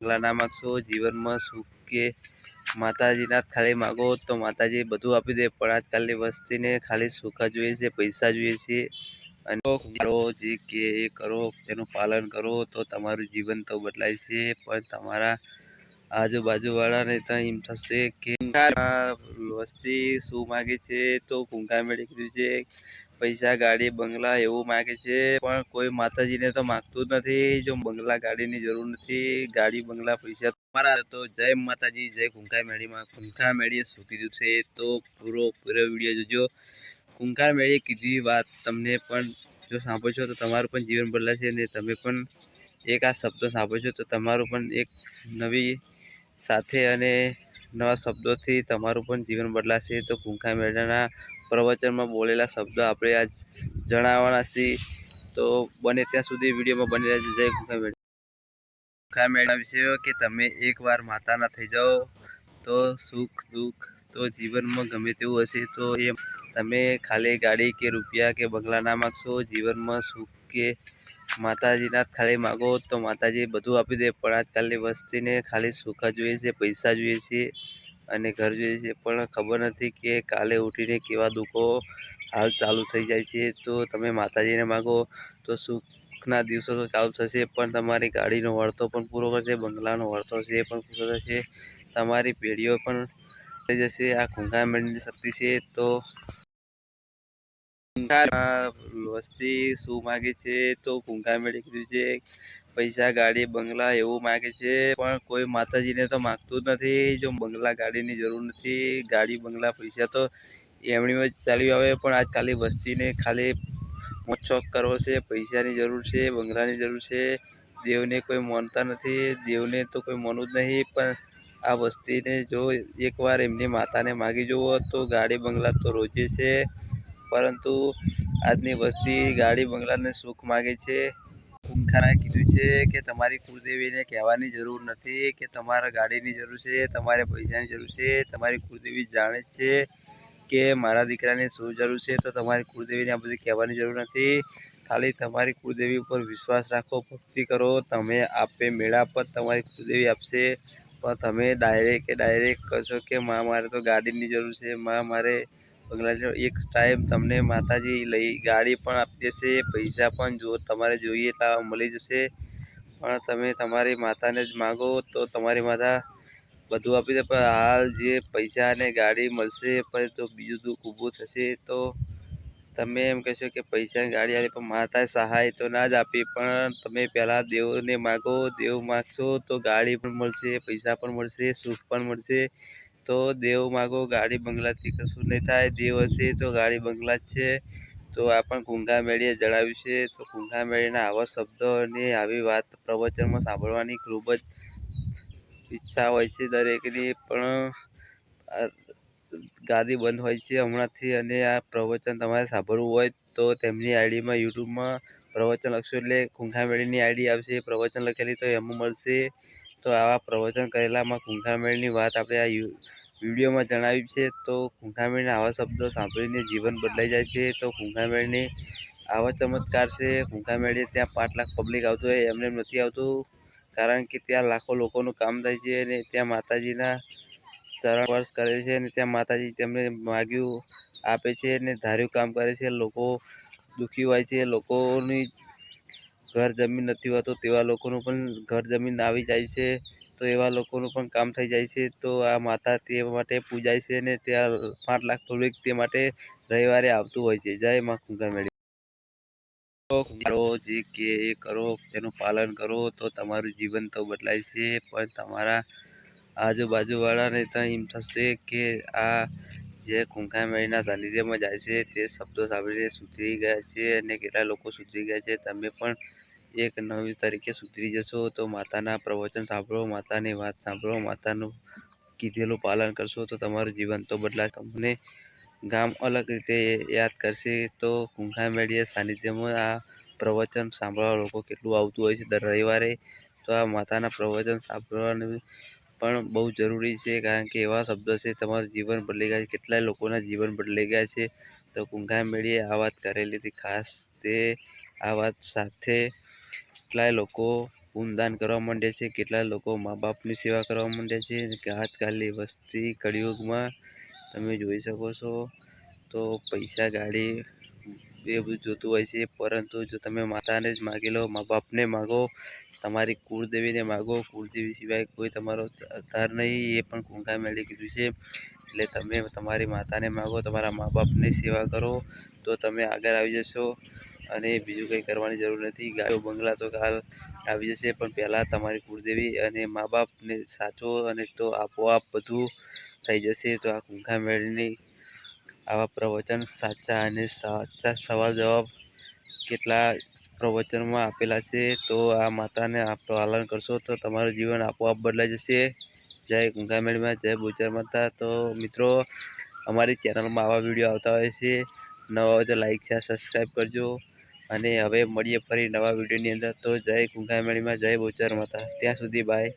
પગલાં માગશો જીવનમાં સુખ કે માતાજીના ખાલી માગો તો માતાજી બધું આપી દે, પણ આજકાલની વસ્તીને ખાલી સુખ જોઈએ છે, પૈસા જોઈએ છે. અને કરો જે કે એ કરો, તેનું પાલન કરો, તો તમારું જીવન તો બદલાય છે, પણ તમારા આજુબાજુવાળાને તો એમ થશે કે વસ્તી શું માગે છે તો કુંકા મેળી કીધું છે, પૈસા, ગાડી, બંગલા એવું માગે છે, પણ કોઈ માતાજીને તો માગતું જ નથી, જો બંગલા ગાડીની જરૂર નથી, ગાડી, બંગલા, પૈસા તમારા તો જય માતાજી, જય કુંકા મેળીમાં. કુંકા મેળીએ શું કીધું છે તો પૂરો પૂરો વીડિયો જોજો. કુંકા મેળીએ કીધી વાત તમને પણ જો સાંભળશો તો તમારું પણ જીવન બદલાશે અને તમે પણ એક આ શબ્દો સાંભળશો તો તમારું પણ એક નવી સાથે અને નવા શબ્દોથી તમારું પણ જીવન બદલાશે. તો ભૂંખા મેળાના પ્રવચનમાં બોલેલા શબ્દો આપણે આજ જણાવવાના છીએ. તો બને ત્યાં સુધી વિડીયોમાં બની રહેજો. જય કુંકા મેળા. ભૂંખા મેળા વિશે કે તમે એકવાર માતાના થઈ જાઓ તો સુખ, દુઃખ તો જીવનમાં ગમે તેવું હશે. તો એ તમે ખાલી ગાડી કે રૂપિયા કે બંગલા ના માગશો, જીવનમાં સુખ કે માતાજીના ખાલી માગો તો માતાજી બધું આપી દે, પણ આજકાલની વસ્તીને ખાલી સુખ જોઈએ છે, પૈસા જોઈએ છે અને ઘર જોઈએ છે. પણ ખબર નથી કે કાલે ઉઠીને કેવા દુઃખો હાલ ચાલુ થઈ જાય છે. તો તમે માતાજીને માગો તો સુખના દિવસો તો ચાલુ થશે, પણ તમારી ગાડીનો વળતો પણ પૂરો કરશે બંગલાનો વળતો છે એ પણ પૂરો થશે. તમારી પેઢીઓ પણ થઈ જશે. આ કુંકા મેળની શક્તિ છે તો વસ્તી શું માગે છે તો કુંકા મેળી કીધું છે, પૈસા, ગાડી, બંગલા એવું માગે છે, પણ કોઈ માતાજીને તો માગતું જ નથી, જો બંગલા, ગાડીની જરૂર નથી, ગાડી, બંગલા, પૈસા તો એમણીમાં જ ચાલ્યું આવે, પણ આજકાલની વસ્તીને ખાલી મોજશોખ કરવો છે, પૈસાની જરૂર છે, બંગલાની જરૂર છે, દેવને કોઈ માનતા નથી, દેવને તો કોઈ માનવું જ નહીં, પણ આ વસ્તીને જો એકવાર એમની માતાને માગી જુઓ તો ગાડી, બંગલા તો રોજે છે પરંતુ આજની વસ્તી ગાડી બંગલાને સુખ માગે છે. કુંખારાએ કીધું છે કે તમારી કુળદેવીને કહેવાની જરૂર નથી કે તમારા ગાડીની જરૂર છે, તમારે પૈસાની જરૂર છે. તમારી કુળદેવી જાણે છે કે મારા દીકરાને શું જરૂર છે, તો તમારી કુળદેવીને આ બધું કહેવાની જરૂર નથી. ખાલી તમારી કુળદેવી ઉપર વિશ્વાસ રાખો, ભક્તિ કરો. તમે આપે મેળા પર તમારી કુળદેવી આપશે. પણ તમે ડાયરેક્ટ ડાયરેક્ટ કહેશો કે, માં, મારે તો ગાડીની જરૂર છે. માં, મારે બંગલા એક ટાઈમ તમને માતાજી લઈ ગાડી પણ આપી દેશે, પૈસા પણ જો તમારે જોઈએ તો મળી જશે. પણ તમે તમારી માતાને જ માગો તો તમારી માતા બધું આપી દે. પણ હાલ જે પૈસા અને ગાડી મળશે, પણ તો બીજું દુઃખ ઊભું થશે તો તમે એમ કહેશો કે પૈસાની ગાડી આવી પણ માતાએ સહાય તો ના જ આપી. પણ તમે પહેલાં દેવને માગો, દેવ માગશો તો ગાડી પણ મળશે, પૈસા પણ મળશે, સુખ પણ મળશે. તો દેવ માગો ગાડી બંગલાથી કશું નહીં થાય. દેવ હશે તો ગાડી બંગલા જ છે. તો આ પણ કુંઘા મેળીએ જણાવ્યું છે. તો કુંઘા મેળીના આવા શબ્દો અને આવી વાત પ્રવચનમાં સાંભળવાની ખૂબ જ ઈચ્છા હોય છે દરેકની. પણ ગાદી બંધ હોય છે હમણાંથી અને આ પ્રવચન તમારે સાંભળવું હોય તો તેમની આઈડીમાં યુટ્યુબમાં પ્રવચન લખશો એટલે કુંઘા મેળીની આઈડી આવશે. પ્રવચન લખેલી તો એમાં મળશે. તો આવા પ્રવચન કરેલામાં કુંખામેળની વાત આપણે આ વિડીયોમાં જણાવી છે. તો કુંખામેળના આવા શબ્દો સાંભળીને જીવન બદલાઈ જાય છે. તો કુંખા મેળની આવા ચમત્કાર છે. કુંખા મેળે ત્યાં પાંચ લાખ પબ્લિક આવતું હોય, એમને નથી આવતું, કારણ કે ત્યાં લાખો લોકોનું કામ થાય છે અને ત્યાં માતાજીના ચરણ વર્ષ કરે છે અને ત્યાં માતાજી તેમને માગ્યું આપે છે અને ધાર્યું કામ કરે છે. લોકો દુઃખી હોય છે. લોકોની ઘર જમીન નથી હોતો તેવા લોકોનું પણ ઘર જમીન આવી જાય છે, તો એવા લોકોનું પણ કામ થઈ જાય છે, તો આ માતા તે માટે પૂજાય છે અને ત્યાં પાંચ લાખ પબ્લિક તે માટે રવિવારે આવતું હોય છે. જય મા કુંકા મેળી કરો જે કે એ કરો, તેનું પાલન કરો, તો તમારું જીવન તો બદલાય છે, પણ તમારા આજુબાજુવાળાને તો એમ થશે કે આ જે કુંકા મેળીના સાનિધ્યમાં જાય છે તે શબ્દો સાંભળીને સુધરી ગયા છે અને કેટલા લોકો સુધરી ગયા છે, તમે પણ એક નવી તરીકે સુધરી જશો તો માતાના પ્રવચન સાંભળો, માતાની વાત સાંભળો, માતાનું કીધેલું પાલન કરશો તો તમારું જીવન તો બદલાય તમને ગામ અલગ રીતે યાદ કરશે તો કુંખા મેળીએ સાનિધ્યમાં આ પ્રવચન સાંભળવા લોકો કેટલું આવતું હોય છે દર રવિવારે. તો આ માતાના પ્રવચન સાંભળવાનું પણ બહુ જરૂરી છે કારણ કે એવા શબ્દો છે તમારું જીવન બદલી ગયા છે, કેટલાય લોકોના જીવન બદલાઈ ગયા છે. તો કુંખા મેળીએ આ વાત કરેલી હતી. ખાસ તે આ વાત સાથે કેટલાય લોકો પૂનદાન કરવા માંડ્યા છે, કેટલાય લોકો મા બાપની સેવા કરવા માંડ્યા છે, કે આજકાલની વસ્તી કળિયુગમાં તમે જોઈ શકો છો. તો પૈસા ગાડી એ બધું જોતું હોય છે, પરંતુ જો તમે માતાને જ માગી લો મા બાપને માગો, તમારી કુળદેવીને માગો, કુળદેવી સિવાય કોઈ તમારો આધાર નહીં, એ પણ કુંકા મેળવી કીધું છે. એટલે તમે તમારી માતાને માગો, તમારા મા બાપની સેવા કરો, તો તમે આગળ આવી જશો. અને બીજું કંઈ કરવાની જરૂર નથી. ગાયો, બંગલા તો કાલ આવી જશે, પણ પહેલાં તમારી કુળદેવી અને મા બાપને સાચો અને તો આપોઆપ બધું થઈ જશે. તો આ કુંખા મેળવીની આવા પ્રવચન સાચા અને સાચા સવાલ જવાબ કેટલા પ્રવચનમાં આપેલા છે, તો આ માતાને આપ પાલન કરશો, તો તમારું જીવન આપોઆપ બદલાઈ જશે. જય કુંકા મેળવીમાં જય બોચર માતા. તો મિત્રો, અમારી ચેનલમાં આવા વીડિયો આવતા હોય છે. નવા હોય તો લાઈક છે સબસ્ક્રાઈબ કરજો. અને હવે મળીએ ફરી નવા વિડીયોની અંદર. તો જય કુંકા જય બોચર માતા. ત્યાં સુધી બાય